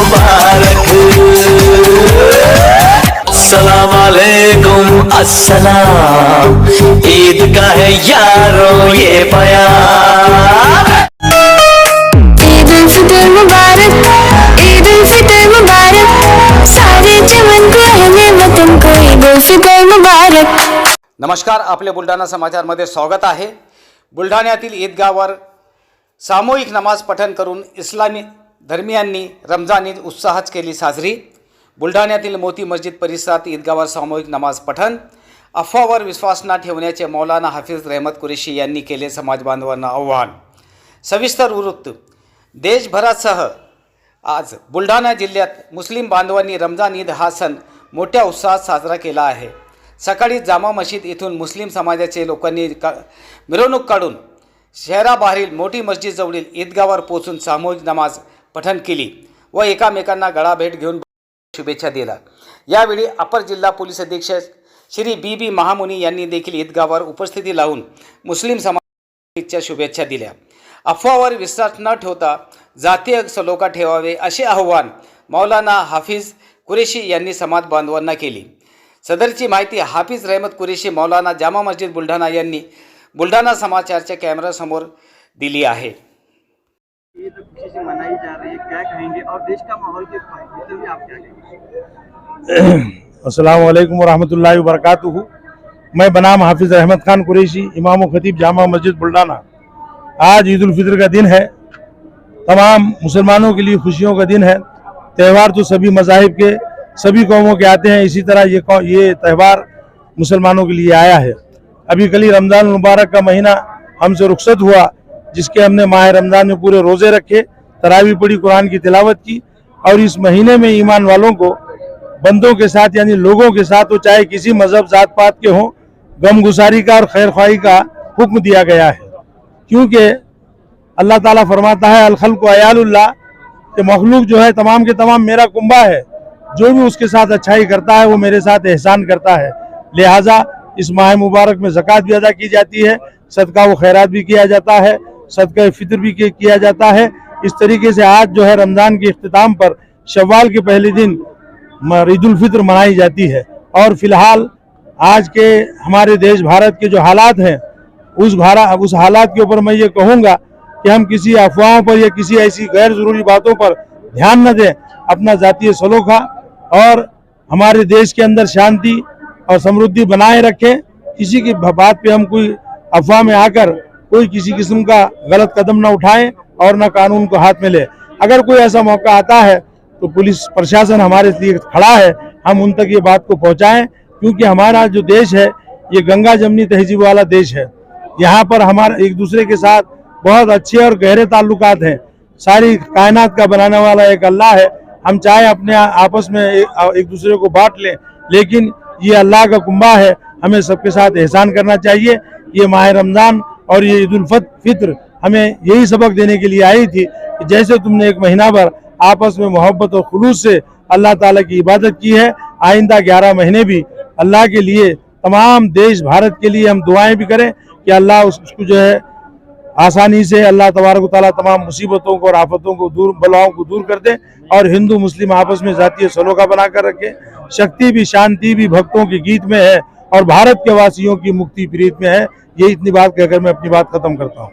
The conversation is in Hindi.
मुबारक। सलाम अलैकुम अस्सलाम। ईद का है यारों ये बयान। ईद उल फितर मुबारक ईद उल फितर मुबारक। सारे चमन को अहले वतन को ईद उल फितर मुबारक। नमस्कार आपले बुलढाणा समाचारमध्ये स्वागत आहे. बुलढाण्यातील ईदगावर सामूहिक नमाज़ पठण करून इस्लामी धर्मियांनी रमजान ईद उत्साहात केली साजरी. बुलढाण्यातील मोती मस्जिद परिसरात ईदगावर सामूहिक नमाज पठण. अफवावर विश्वास न ठेवण्याचे मौलाना हाफिज रहमत कुरेशी यांनी केले समाज बांधवांना आव्हान. सविस्तर वृत्त. देशभरासह आज बुलढाणा जिल्ह्यात मुस्लिम बांधवांनी रमजान ईद हा सण मोठ्या उत्साहात साजरा केला आहे. सकाळी जामा मशीद इथून मुस्लिम समाजाचे लोकांनी का मिरवणूक काढून शहराबाहेरील मोठी मस्जिदजवळील ईदगावर पोचून सामूहिक नमाज पठण केली व एकामेकांना गळाभेट घेऊन शुभेच्छा दिला यावेळी अपर जिल्हा पोलीस अधीक्षक श्री बी बी महामुनी यांनी देखील ईदगावर उपस्थिती लावून मुस्लिम समाजाच्या शुभेच्छा दिल्या. अफवावर विश्वास न ठेवता जातीय सलोखा ठेवावे असे आव्हान मौलाना हाफिज कुरेशी यांनी समाज बांधवांना केली. सदरची माहिती हाफिज रहमत कुरेशी मौलाना जामा मस्जिद बुलढाणा यांनी बुलढाणा समाचारच्या कॅमेरासमोर दिली आहे. ईद खुशी से मनाई जा रही क्या कहेंगे? और देश का माहौल के भी आप क्या कहेंगे? अस्सलाम वालेकुम वरहमतुल्लाहि वबरकातुहू। मैं बनाम हाफिज अहमद खान कुरैशी, इमाम खतीब जामा मस्जिद बुल्ढाना आज ईद फितर का दिन है। तमाम मुसलमानों के लिए खुशियों का दिन है। त्यौहार तो सभी मजाहिब के, सभी कौमों के आते हैं। इसी तरह ये ये त्यौहार मुसलमानों के लिए आया है। अभी कल ही रमज़ान मुबारक का महीना हमसे रुखसत हुआ। जिसके हमने माह रमज़ान में पूरे रोज़े रखे, तरावी पड़ी कुरान की तिलावत की, और इस महीने में ईमान वालों को, बंदों के साथ, यानी लोगों के साथ, वो चाहे किसी मज़हब जात पात के हों, गमगुसारी का और खैर ख्वाही का हुक्म दिया गया है। क्योंकि अल्लाह ताला फरमाता है अलखल को अयालुल्लाह, कि मखलूक जो है, तमाम के तमाम मेरा कुंबा है। जो भी उसके साथ अच्छाई करता है, वो मेरे साथ एहसान करता है। लिहाजा इस माह मुबारक में जक़ात भी अदा की जाती है, सदका व खैरात भी किया जाता है सदका फितर भी किया जाता है। इस तरीके से आज जो है रमज़ान के अख्ताम पर शवाल के पहले दिन उल मनाई जाती है। और फ़िलहाल आज के हमारे देश भारत के जो हालात हैं, उस भारत उस हालात के ऊपर मैं ये कहूँगा कि हम किसी अफवाहों पर या किसी ऐसी गैर ज़रूरी बातों पर ध्यान न दें। अपना जातीय सलोखा और हमारे देश के अंदर शांति और समृद्धि बनाए रखें। किसी की बात पे हम कोई अफवाह में आकर कोई किसी किस्म का गलत कदम ना उठाए और न कानून को हाथ में ले। अगर कोई ऐसा मौका आता है तो पुलिस प्रशासन हमारे लिए खड़ा है। हम उन तक ये बात को पहुंचाएँ, क्योंकि हमारा जो देश है, ये गंगा जमनी तहजीब वाला देश है। यहाँ पर हमारे एक दूसरे के साथ बहुत अच्छे और गहरे ताल्लुकात हैं। सारी कायनात का बनाने वाला एक अल्लाह है। हम चाहे अपने आपस में एक दूसरे को बांट लें, लेकिन ये अल्लाह का कुंबा है। हमें सबके साथ एहसान करना चाहिए। ये माह रमज़ान और ये ईद फित्र हमें यही सबक देने के लिए आई थी कि जैसे तुमने एक महीना भर आपस में मोहब्बत और खलूस से अल्लाह ताला की इबादत की है, आइंदा ग्यारह महीने भी अल्लाह के लिए, तमाम देश भारत के लिए हम दुआएँ भी करें कि अल्लाह उसको जो है आसानी से अल्लाह तबारक ताला तमाम मुसीबतों को और आफतों को दूर, बलाओं को दूर कर दे और हिंदू, मुस्लिम आपस में जातीय सलोखा बना कर रखे। शक्ति भी, शांति भी भक्तों के गीत में है और भारत के वासियों की मुक्ति प्रीत में है। ये इतनी बात कहकर मैं अपनी बात खत्म करता हूँ।